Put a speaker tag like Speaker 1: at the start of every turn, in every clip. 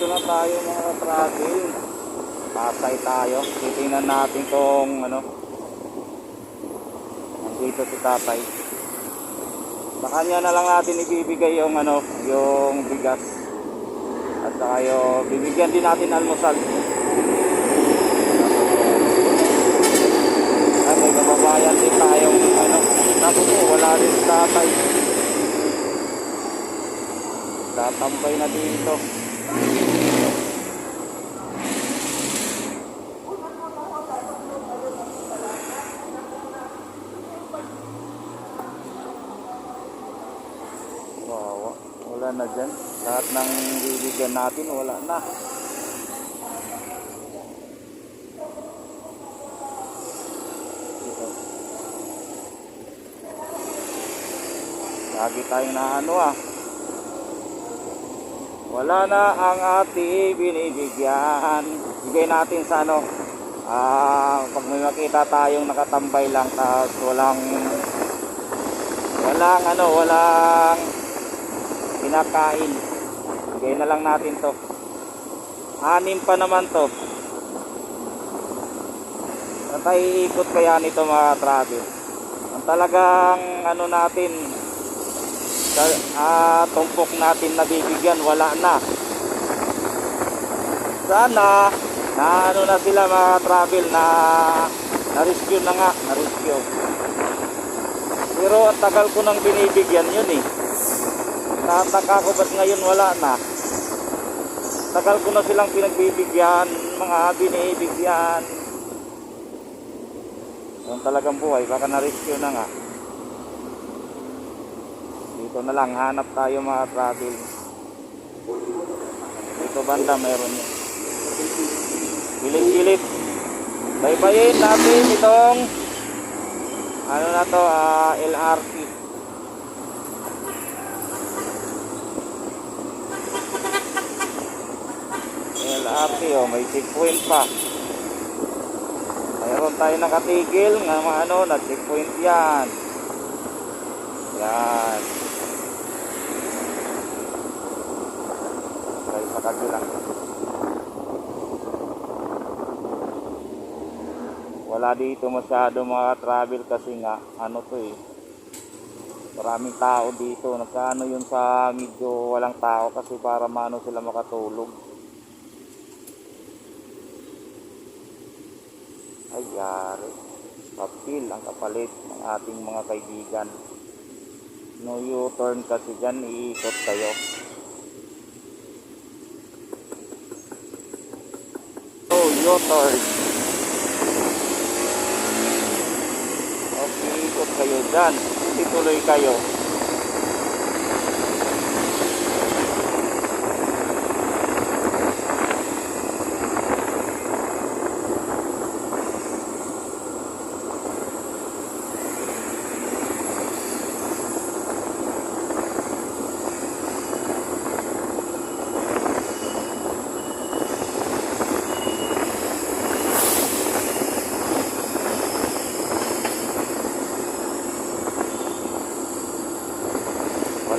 Speaker 1: dito na tayo mga katravel. Pasay tayo. Titingnan natin kung ano. Nandito si tatay. Sa kanya na lang natin ibibigay yung ano, yung bigas. At saka yung bibigyan din natin almusal. Ay, may kababayan din tayong ano. Po, wala din si tatay. Tatambay na dito. Wow, wala na dyan. Lahat ng bibigyan natin, wala na. Lagi tayong na ano ah. Wala na ang ating binibigyan. Bigay natin sa ano. Ah, pag may makita tayong nakatambay lang tapos walang walang ano, walang kinakain. Bigay na lang natin to. Anim pa naman to. Tayo iikot kaya nito mga travel? Ang talagang ano natin, ah, tumpok natin na bibigyan, wala na. Sana, na ano na sila mga travel na na-rescue na nga, na-rescue. Pero ang tagal ko nang binibigyan yun eh. Nataka ko ba't ngayon wala na. Tagal ko na silang pinagbibigyan, mga binibigyan. Yung talagang buhay, baka na-rescue na nga. Dito na lang, hanap tayo mga travel. Dito banda meron yun. Gilid-gilid. Baybayin natin itong ano na to, ah, LRT. LRT oh, may checkpoint pa. Mayroon tayo nakatigil ng mga ano, na checkpoint yan. Yan. Kabila. Wala dito masyado mga travel kasi nga, ano to eh. Maraming tao dito. Nagkaano yun sa medyo walang tao kasi para maano sila makatulog. Ay, yari. Papil ang kapalit ng ating mga kaibigan. No U-turn kasi dyan, iikot kayo. U-turn. Okay, ikot kayo dyan. Hindi tuloy kayo.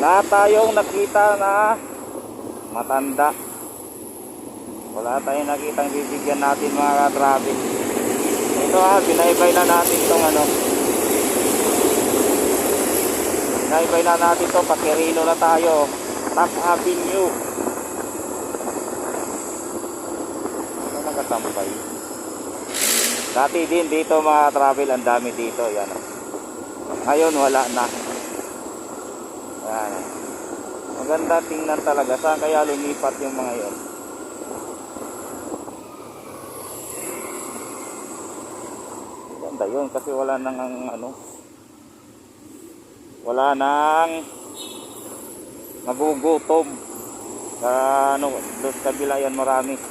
Speaker 1: Wala tayong nakita na matanda. Wala tayong nakitang bibigyan natin mga ka-traffic. Ito ha, binaybay na natin tong ano. Binaybay na natin to, Pakirino na tayo. Top Avenue. Ano nakatambay? Dati din dito mga travel, ang dami dito. Yan. Ngayon wala na. Yan. Maganda tingnan talaga. Saan kaya lumipat yung mga yon? Maganda yun kasi wala nang ang ano. Wala nang nagugutom. Sa ano, doon sa kabila yan marami.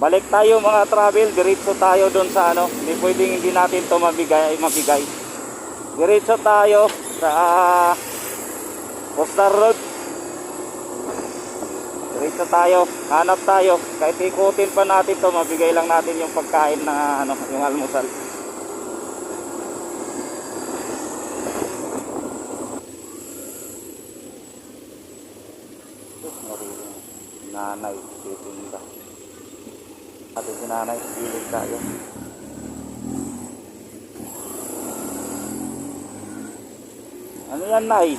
Speaker 1: balik tayo mga travel. Diretso tayo doon sa ano hindi pwedeng hindi natin to mabigay mabigay. Diretso tayo sa uh, Road. Diretso tayo hanap tayo. Kahit ikutin pa natin to mabigay lang natin yung pagkain na ano yung almusal. Nanay nanay, gilid tayo. Ano yan, Nay?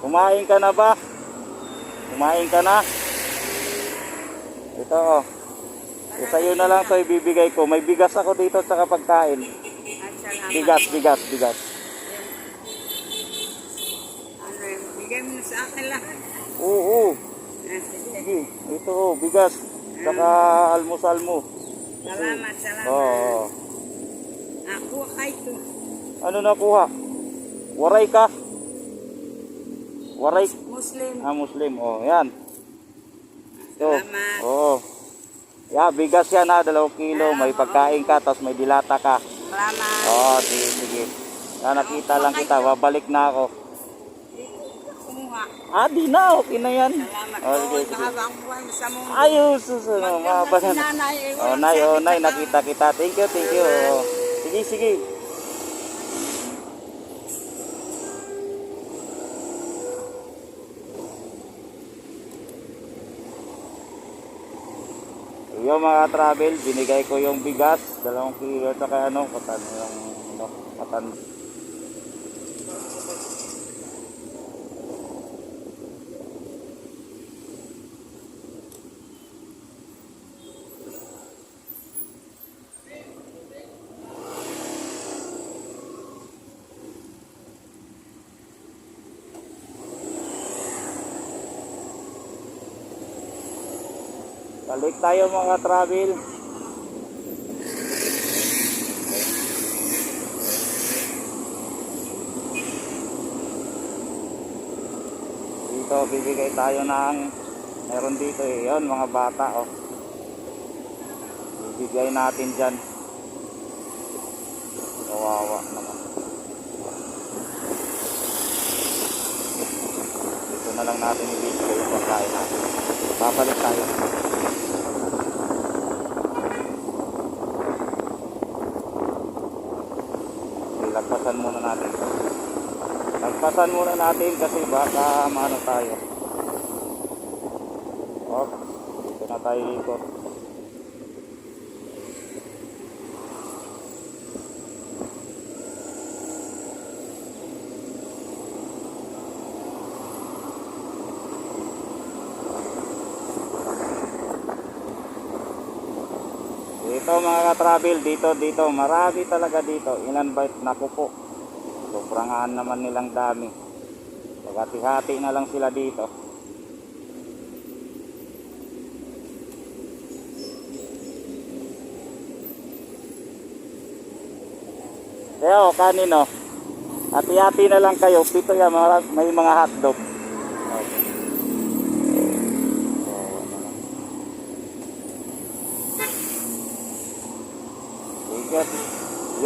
Speaker 1: Kumain ka na ba? Kumain ka na? Ito, oh. E, sa'yo na lang ito ibibigay ko. May bigas ako dito sa pagkain.
Speaker 2: At salamat.
Speaker 1: Bigas, bigas, bigas.
Speaker 2: Ano bigay mo sa akin lahat.
Speaker 1: Oo, oo.
Speaker 2: Ah. Sige,
Speaker 1: ito, oh, bigas. Saka almusal mo.
Speaker 2: Salamat, salamat.
Speaker 1: Oo.
Speaker 2: Ako kay to.
Speaker 1: Ano nakuha? Waray ka? Waray?
Speaker 2: Muslim.
Speaker 1: Ah, Muslim. Oh, yan. Ito.
Speaker 2: Salamat.
Speaker 1: Oo. Yeah, bigas yan ha, dalawang kilo. May pagkain ka, tapos may dilata ka.
Speaker 2: Salamat.
Speaker 1: Oo, sige, sige. Ah, nakita lang kita, babalik na ako.
Speaker 2: Kumuha.
Speaker 1: Ah, di na, okay na yan.
Speaker 2: Salamat.
Speaker 1: Oh, sige, sige.
Speaker 2: Mahabang buhay mo sa mundo.
Speaker 1: Ayos, susunod.
Speaker 2: Maganda si nanay. eh,
Speaker 1: Oh, nay, oh, nay,
Speaker 2: na
Speaker 1: nakita kita. Thank you, thank you. Oh. Sige, sige. Yung mga travel, binigay ko yung bigas, dalawang kilo, at saka ano, katan, yung, ano, katan. Balik tayo mga travel. Dito bibigay tayo ng meron dito eh, yun mga bata oh. Bibigay natin dyan. Kawawa naman. Dito na lang natin ibibigay yung pagkain natin. Babalik tayo. Okay, lagpasan muna natin. Lagpasan muna natin kasi baka maano tayo. Oh, dito na tayo ikot. Dito mga ka-travel, dito, dito, marami talaga dito. Ilan-bite na po po. Sobrangan naman nilang dami. Pagati-hati na lang sila dito. Kaya o, kanino? Hati-hati na lang kayo. Pito yan, may mga hotdog. Okay. So, ano lang. Bigat.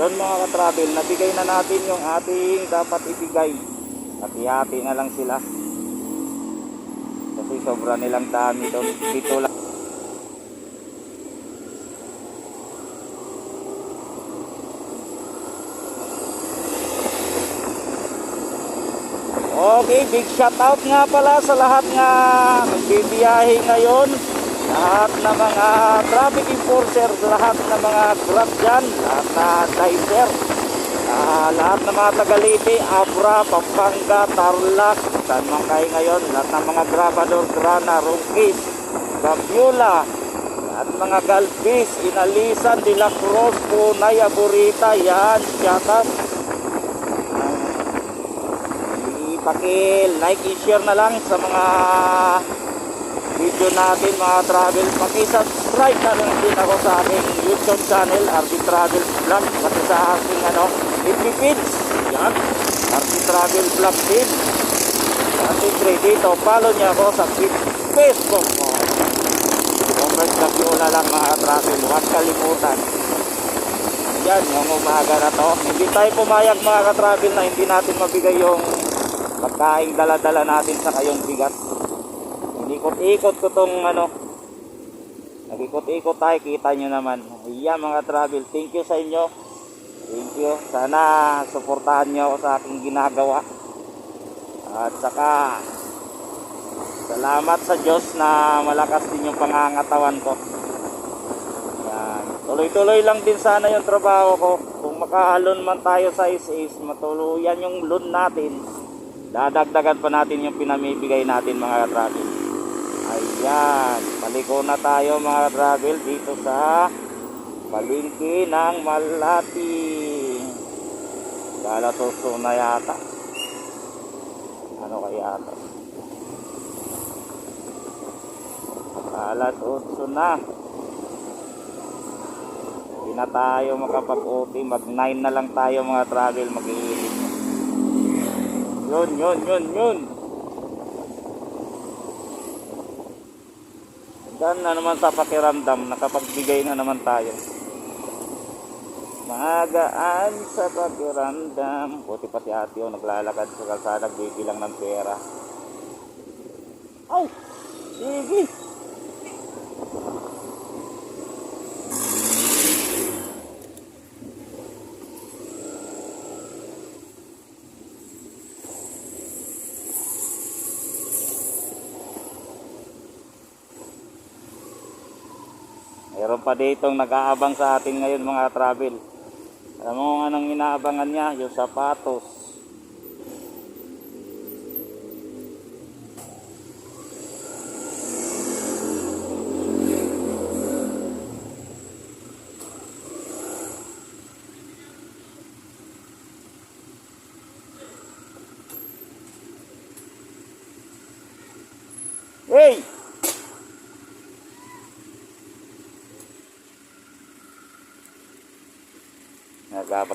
Speaker 1: Yun mga ka-travel, nabigay na natin yung ating dapat ibigay. Hati-hati na lang sila. Kasi sobra nilang dami doon. Dito lang. Okay, big shout out nga pala sa lahat nga nagbibiyahe ngayon. Lahat ng mga traffic enforcer, lahat ng mga grab dyan, lahat na driver, ah, lahat ng mga tagaliti, Abra, Pampanga, Tarlac, saan man kayo ngayon, lahat ng mga grabador, Grana, Rungkis, Gambiola, ng mga Galvis, Inalisan, De La Cruz, Punay, Aburita, yan, shout out. Paki-like and share na lang sa mga video natin mga travel. Paki-subscribe na lang din ako sa aking YouTube channel, RD Travel Vlog. Pati sa aking ano, page. Yan, RD Travel Vlog din. At siyempre dito, follow niya ako sa Facebook ko. Congrats na na lang mga travel. Huwag kalimutan. Yan, yung umaga na to. Hindi tayo pumayag mga ka-travel na hindi natin mabigay yung pagkain dala-dala natin sa kayong bigat. Inikot-ikot ko tong ano. Nag-ikot-ikot tayo, kita nyo naman. Ayan mga travel, thank you sa inyo. Thank you. Sana suportahan nyo ako sa aking ginagawa. At saka Salamat sa Diyos na malakas din yung pangangatawan ko. Tuloy-tuloy lang din sana yung trabaho ko. Kung makaalon man tayo sa is-is, matuluyan yung loan natin. Dadagdagan pa natin yung pinamibigay natin mga travel. Ayan, paliko na tayo mga travel dito sa palingki ng Malati. Kala suso na yata. Ano kaya ito? Alas 8 na. Hindi na tayo makapag-OT. Mag 9 na lang tayo mga travel mag-iilit. Yun, yun, yun, yun. Dan na naman sa pakiramdam. Nakapagbigay na naman tayo. Magaan sa pakiramdam. Buti pa si ate yung naglalakad sa kalsada. Bibilang ng pera. Ay! Sige! Meron pa ditong nag-aabang sa atin ngayon mga travel. Alam mo nga nang inaabangan niya, yung sapatos.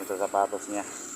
Speaker 1: Nagabang sa sapatos niya.